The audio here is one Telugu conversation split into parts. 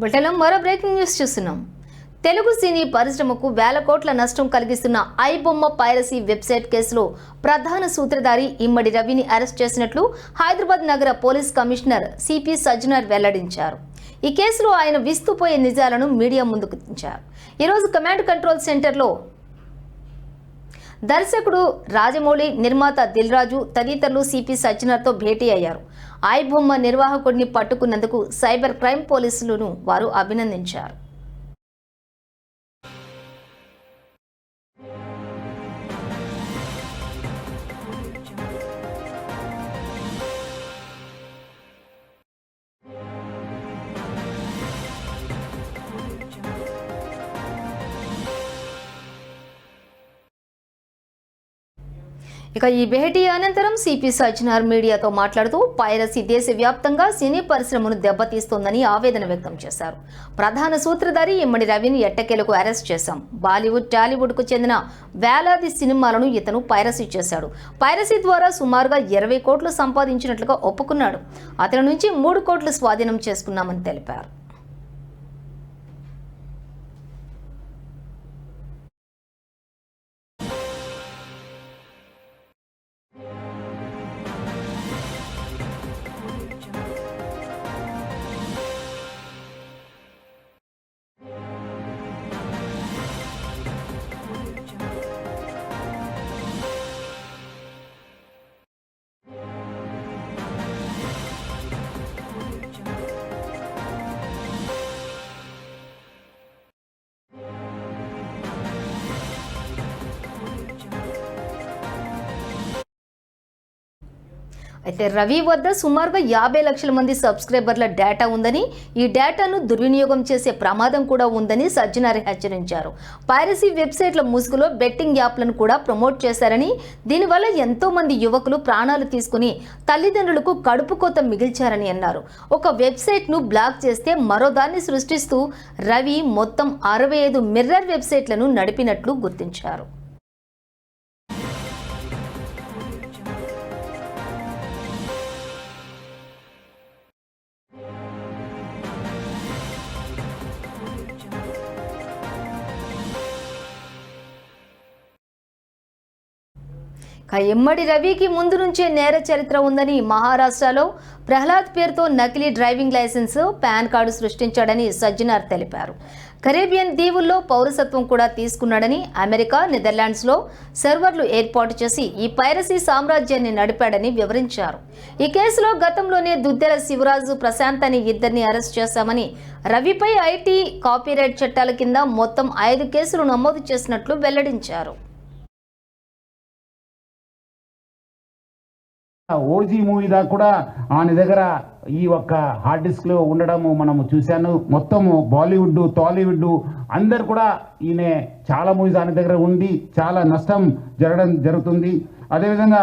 బులెటిన్లో మరో బ్రేకింగ్ న్యూస్ చూస్తున్నాం. తెలుగు సినీ పరిశ్రమకు వేల కోట్ల నష్టం కలిగిస్తున్న ఐబొమ్మ పైరసీ వెబ్సైట్ కేసులో ప్రధాన సూత్రధారి ఇమ్మడి రవిని అరెస్ట్ చేసినట్లు హైదరాబాద్ నగర పోలీస్ కమిషనర్ సిపి సజ్జనర్ వెల్లడించారు. ఈ కేసులో ఆయన విస్తుపోయే నిజాలను మీడియా ముందుకు ఈరోజు కమాండ్ కంట్రోల్ సెంటర్లో దర్శకుడు రాజమౌళి నిర్మాత దిల్రాజు తదితరులు సిపి సజ్జనర్తో భేటీ అయ్యారు. ఆయబొమ్మ నిర్వాహకుడిని పట్టుకున్నందుకు సైబర్ క్రైమ్ పోలీసులను వారు అభినందించారు. ఇక ఈ భేటీ అనంతరం సిపి సజ్జనార్ మీడియాతో మాట్లాడుతూ పైరసీ దేశవ్యాప్తంగా సినీ పరిశ్రమను దెబ్బతీస్తోందని ఆవేదన వ్యక్తం చేశారు. ప్రధాన సూత్రధారి ఇమ్మడి రవిని ఎట్టకేలకు అరెస్ట్ చేశాం. బాలీవుడ్ టాలీవుడ్కు చెందిన వేలాది సినిమాలను ఇతను పైరసీ చేశాడు. పైరసీ ద్వారా సుమారుగా ఇరవై కోట్లు సంపాదించినట్లుగా ఒప్పుకున్నాడు. అతని నుంచి మూడు కోట్లు స్వాధీనం చేసుకున్నామని తెలిపారు. అయితే రవి వద్ద సుమారుగా యాభై లక్షల మంది సబ్స్క్రైబర్ల డేటా ఉందని ఈ డేటాను దుర్వినియోగం చేసే ప్రమాదం కూడా ఉందని సజ్జనారి హెచ్చరించారు. పైరసీ వెబ్సైట్ల ముసుగులో బెట్టింగ్ యాప్లను కూడా ప్రమోట్ చేశారని దీనివల్ల ఎంతో మంది యువకులు ప్రాణాలు తీసుకుని తల్లిదండ్రులకు కడుపు కోత మిగిల్చారని అన్నారు. ఒక వెబ్సైట్ను బ్లాక్ చేస్తే మరో దాన్ని సృష్టిస్తూ రవి మొత్తం అరవై ఐదు మిర్రర్ వెబ్సైట్లను నడిపినట్లు గుర్తించారు. ఎమ్మడి రవికి ముందు నుంచే నేర చరిత్ర ఉందని మహారాష్ట్రలో ప్రహ్లాద్ పేరుతో నకిలీ డ్రైవింగ్ లైసెన్స్ పాన్ కార్డు సృష్టించాడని సజ్జనార్ తెలిపారు. కరేబియన్ దీవుల్లో పౌరసత్వం కూడా తీసుకున్నాడని అమెరికా నెదర్లాండ్స్లో సర్వర్లు ఏర్పాటు చేసి ఈ పైరసీ సామ్రాజ్యాన్ని నడిపాడని వివరించారు. ఈ కేసులో గతంలోనే దుద్దెల శివరాజు ప్రశాంత్ అని ఇద్దరిని అరెస్ట్ చేశామని రవిపై ఐటీ కాపీరైట్ చట్టాల కింద మొత్తం ఐదు కేసులు నమోదు చేసినట్లు వెల్లడించారు. ఓజీ మూవీ దాకా కూడా ఆయన దగ్గర ఈ ఒక్క హార్డ్ డిస్క్లో ఉండడము మనము చూశాను. మొత్తము బాలీవుడ్ టాలీవుడ్ అందరు కూడా ఈయన చాలా మూవీస్ ఆయన దగ్గర ఉండి చాలా నష్టం జరగడం జరుగుతుంది. అదేవిధంగా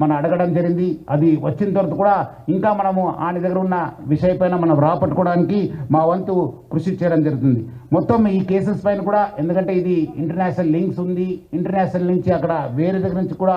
మనం అడగడం జరిగింది. అది వచ్చిన తర్వాత కూడా ఇంకా మనము ఆయన దగ్గర ఉన్న విషయపైన మనం రాపట్టుకోవడానికి మా వంతు కృషి చేయడం జరుగుతుంది. మొత్తం ఈ కేసెస్ పైన కూడా ఎందుకంటే ఇది ఇంటర్నేషనల్ లింక్స్ ఉంది. ఇంటర్నేషనల్ నుంచి అక్కడ వేరే దగ్గర నుంచి కూడా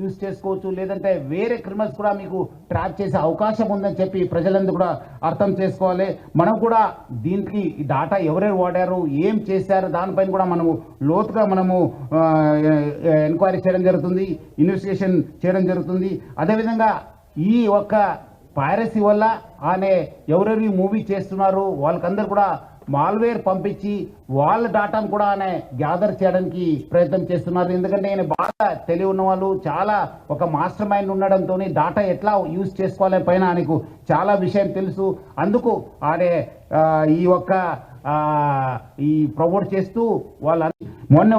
యూజ్ చేసుకోవచ్చు. లేదంటే వేరే క్రిమినల్స్ కూడా మీకు ట్రాప్ చేసే అవకాశం ఉందని చెప్పి ప్రజలందరూ కూడా అర్థం చేసుకోవాలి. మనం కూడా దీనికి డాటా ఎవరెవరు వాడారు ఏం చేశారు దానిపైన కూడా మనము లోతుగా మనము ఎంక్వైరీ చేయడం జరుగుతుంది ఇన్వెస్టిగేషన్ చేయడం జరుగుతుంది. అదేవిధంగా ఈ ఒక్క పైరసీ వల్ల ఆమె ఎవరెవరి మూవీ చేస్తున్నారు వాళ్ళకందరూ కూడా మాల్వేర్ పంపించి వాళ్ళ డాటాను కూడా ఆయన గ్యాదర్ చేయడానికి ప్రయత్నం చేస్తున్నారు. ఎందుకంటే ఆయన బాగా తెలివి ఉన్న వాళ్ళు చాలా ఒక మాస్టర్ మైండ్ ఉండడంతో డాటా ఎట్లా యూజ్ చేసుకోవాలని పైన ఆయనకు చాలా విషయం తెలుసు. అందుకు ఆడే ఈ ఒక్క ఈ ప్రమోట్ చేస్తూ వాళ్ళ మొన్న